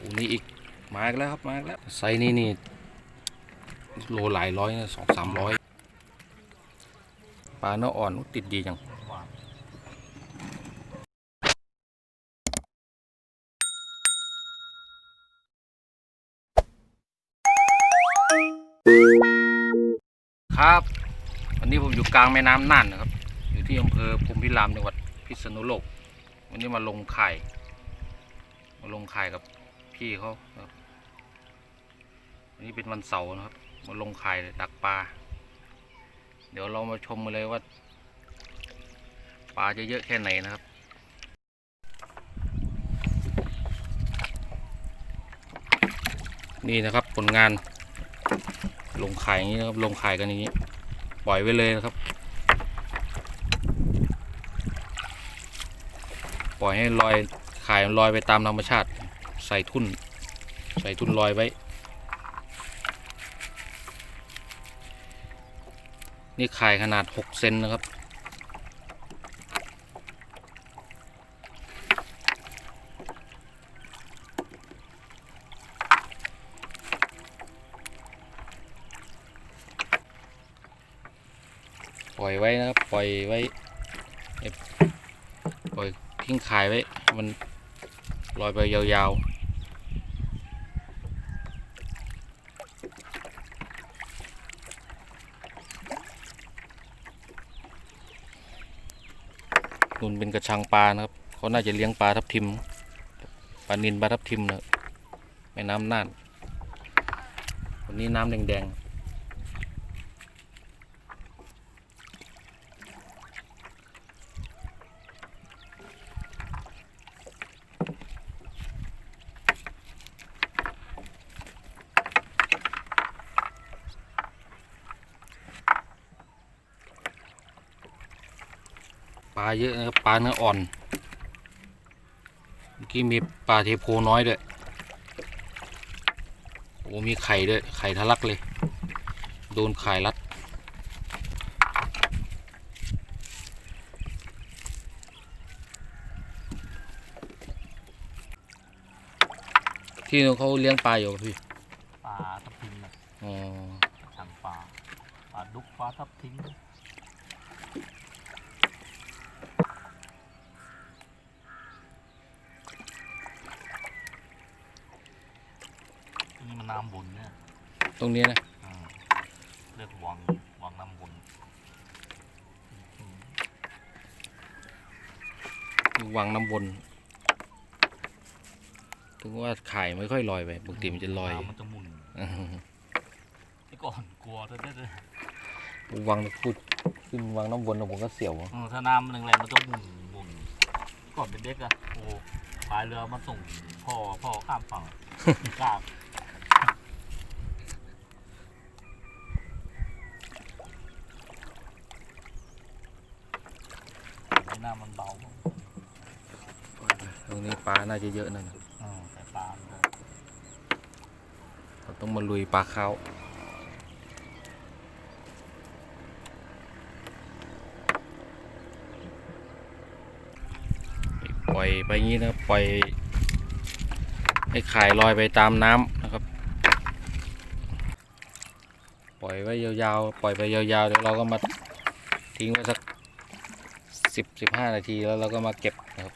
โอ้นี่อีก มาแล้วครับ มาแล้ว ไซนี้นี่โลหลายร้อยนะสองสามร้อยปลาเนื้ออ่อนติดดีจังครับวันนี้ผมอยู่กลางแม่น้ำน่านนะครับ อยู่ที่อำเภอภูมิพิรามจังหวัดพิษณุโลก วันนี้มาลงไข่มาลงไข่กับ พี่เขาครับวันนี้เป็นวันเสาร์นะครับมาลงไข่ดักปลา เดี๋ยวเรามาชมกันเลยว่าปลาจะเยอะแค่ไหนนะครับนี่นะครับผลงาน ลงไข่อย่างนี้นะครับลงไข่กันอย่างนี้ ปล่อยไว้เลยนะครับ ปล่อยให้ลอยไข่ลอยไปตามธรรมชาติ ใส่ทุ่น ใส่ทุ่นลอยไว้ นี่ไข่ขนาด6เซนนะครับ ปล่อยไว้นะครับ ปล่อยไว้ ปล่อยทิ้งขายไว้ มันลอยไปยาวๆ นุ่นเป็นกระชังปลานะครับเขาน่าจะเลี้ยงปลาทับทิมปลานินปลาทับทิมนะแม่น้ำน่านวันนี้น้ำแดงๆ ลาเยอะนะครับปลาเนื้ออ่อนเมื่อกี้มีปลาเทโพน้อยด้วยโอ้มีไข่ด้วยไข่ทะลักเลย โดนไข่รัดที่เขาเลี้ยงปลาอยู่พี่ ปลาทับทิมนะอ๋อทางปลา ปลาดุกปลาทับทิม นี่มันน้ำบนเนี่ยตรงนี้นะอ่าเรียกวังวังน้ำบนอืมมีวางน้ำวนถึงว่าไข่ไม่ค่อยลอยไปปกติมันจะลอยน้ำมันจะหมุนอืมที่ก่อนกลัวจะได้เลยวางพูดขึ้นวางน้ำวนแล้วผมก็เสียวอะเออถ้าน้ำมันแรงๆมันจะหมุนหมุนที่ก่อนเป็นเด็กอะโอ้พายเรือมาส่งพ่อพ่อข้ามฝั่ง กล้า หน้ามันเบาตรงนี้ปลาน่าจะเยอะนั่นน่ะอืมแต่ปลาเราต้องมาลุยปลาเขาปล่อยไปงี้นะปล่อยให้ไข่ลอยไปตามน้ำนะครับ ปล่อยไว้ยาวๆ ปล่อยไปยาวๆ เดี๋ยวเราก็มาทิ้งไว้สัก สิบสิบห้านาทีแล้วเราก็มาเก็บนะครับ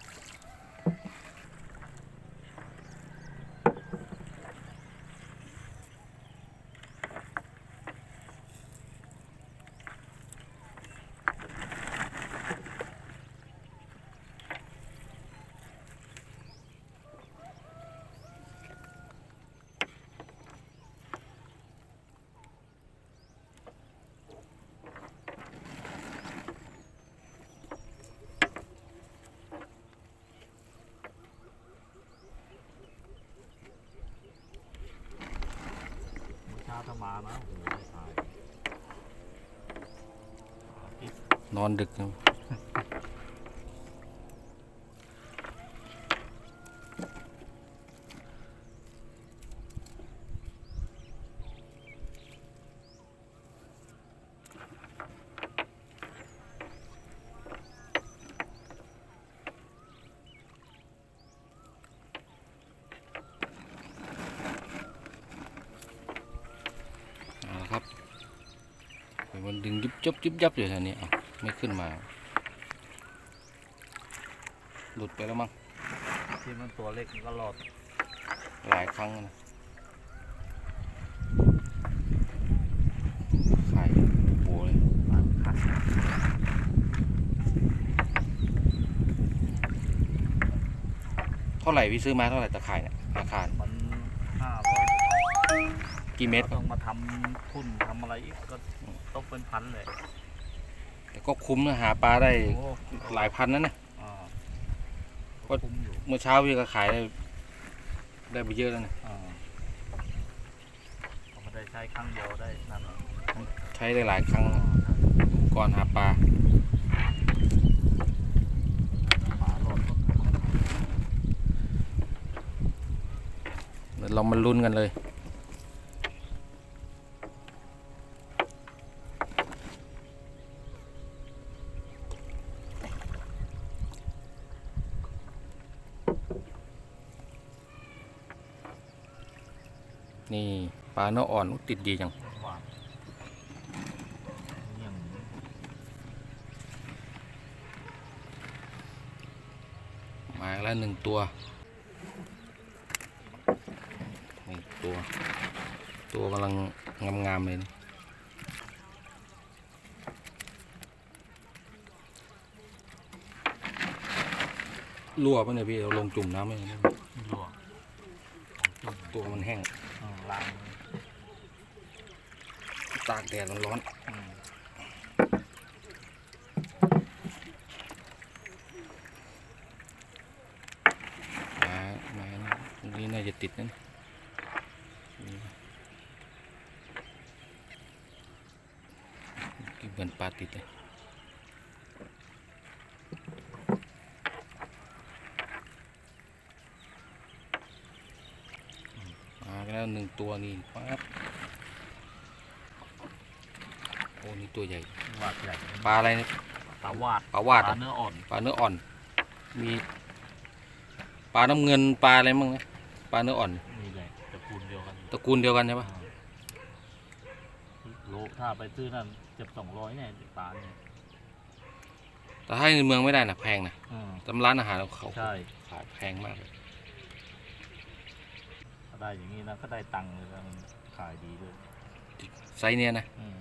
าถ้ามานะโอ้โหไม่ตายนอนดึกนะ มันดึงยุบยับยุบยับอยู่แถวนี้อะไม่ขึ้นมา หลุดไปแล้วมั้งที่มันตัวเล็กมันก็รอดหลายครั้งแล้วนะไข่โอ้เลยปลาคันเท่าไหร่พี่ซื้อมาเท่าไหร่ตะข่ายเนี่ยราคามันห้าร้อย กี่เมตรต้องมาทำทุนทำอะไรอีกก็ต้องเป็นพันเลยแต่ก็คุ้มนะหาปลาได้โอ้หลายพันนั่นนะอ่าก็คุ้มอยู่เมื่อเช้าพี่ก็ขายได้ได้ไปเยอะแล้วนะอ่าเอามาได้ใช้ครั้งเดียวได้นั่นแหละใช้ได้หลายครั้งนะอุปกรณ์หาปลาปลาหลอดก็เดี๋ยวเรามาลุ้นกันเลย นี่ปลาเนื้ออ่อนติดดีจังมาแล้วหนึ่งตัวหนี่งตัว ตัวกำลังงามๆเลยนะรั่วปะเนี่ยพี่เราลงจุ่มน้ำไหมหลวงของจุ่มตัวมันแห้ง ล้างตากแดดร้อนอืมๆมามานี้น่าจะติดนั่นเหมือนปลาติดเลย มาแล้วหนึ่ง ตัวนี่ปั๊บโอ้นี่ตัวใหญ่วาดใหญ่ปลาอะไรเนี่ยปลาวาดปลาวาดปลาอะเนื้ออ่อนปลาเนื้ออ่อน มีปลาน้ำเงินปลาอะไรมั่งไหมปลาเนื้ออ่อนนี่แหละตระกูลเดียวกันตระกูลเดียวกันใช่ปะอ่าโลถ้าไปซื้อนั่นเจ็บสองร้อยเนี่ยปลาเนี่ยแต่ถ้าในเมืองไม่ได้นะแพงนะอืมตำร้านอาหารเขาใช่ขายแพงมากเลยถ้า ได้อย่างนี้นะก็ได้ตังค์เลยนะมันขายดีด้วยไซส์เนี้ยนะอืม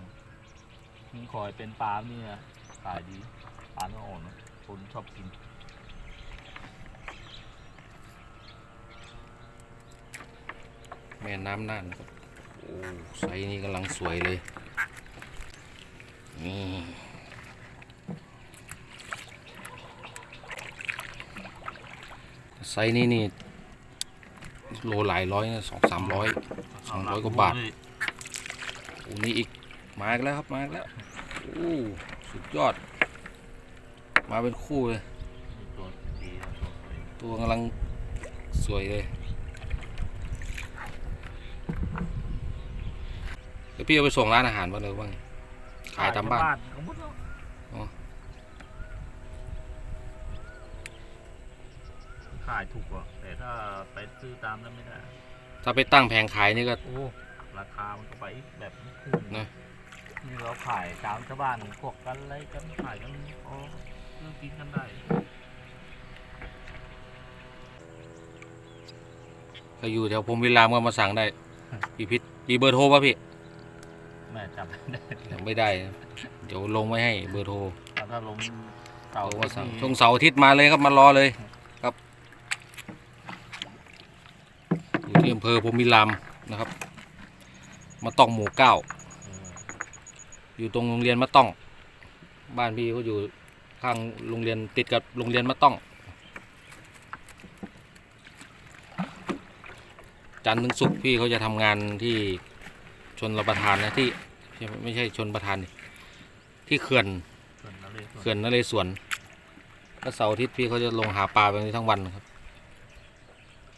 นี่คอยเป็นปลานี่นะขายดีปลาเนื้ออ่อนนะคนชอบกินแม่น้ำน่านครับโอ้ไซส์นี้กำลังสวยเลยนี่ไซส์นี้นี่ โลหลายร้อยนะสองสามร้อยสองร้อยกว่าบาทโอ้นี่อีก มาอีกแล้วครับ มาอีกแล้วโอ้สุดยอด มาเป็นคู่เลยนี่ตัวดีนะตัวสวยตัวกำลังสวยเลยเดี๋ยวพี่เอาไปส่งร้านอาหารบ้างเลยบ้างขายตามบ้านเขาหมดแล้วอ๋อขายถูกกว่า แต่ถ้าไปซื้อตามนั้นไม่ได้ ถ้าไปตั้งแผงขายนี่ก็โอ้ราคามันก็ไปแบบไม่คุ้มนะนี่เราขายตามชาวบ้านพวกกันอะไรกันขายกันพอซื้อกินกันได้ถ้าอยู่แถวพรหมวิลามก็มาสั่งได้ พี่พิษมีเบอร์โทรป่ะพี่แม่จำไม่ได้ยังไม่ได้นะเดี๋ยวลงไว้ให้เบอร์โทรถ้าลงเก่าเอามาสั่งที่ช่วงเสาร์อาทิตย์มาเลยครับมารอเลยครับ อยู่ที่อำ เภอพรหมวิลามนะครับ มาต้องหมู่เก้าเอออยู่ตรงโรงเรียนมะต้อง บ้านพี่เขาอยู่ข้างโรงเรียนติดกับโรงเรียนมะต้อง จันทร์ถึงศุกร์พี่เขาจะทำงานที่ชนรับประทานนะที่ไม่ใช่ชนประทานดิที่เขื่อนส่วนอะไรส่วนเขื่อนนเรศวรก็เสาร์อาทิตย์พี่เขาจะลงหาปลาแบบนี้ทั้งวันนะครับ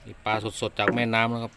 นี่ปลาสดๆจากแม่น้ำนะครับ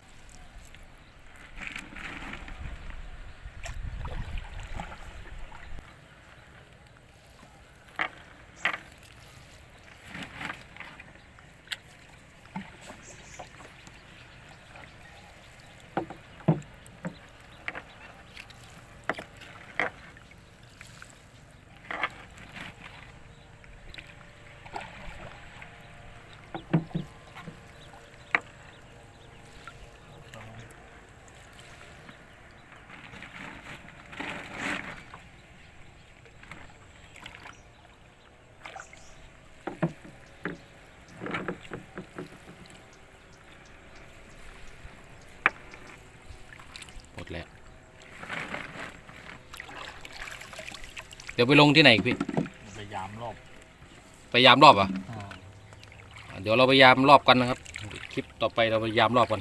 ดี๋ยวไปลงที่ไหนอีกพี่ พยายามรอบไปยามรอบเหรอะ อ่า เดี๋ยวเราไปยามรอบกันนะครับ คลิปต่อไปเราไปยามรอบกัน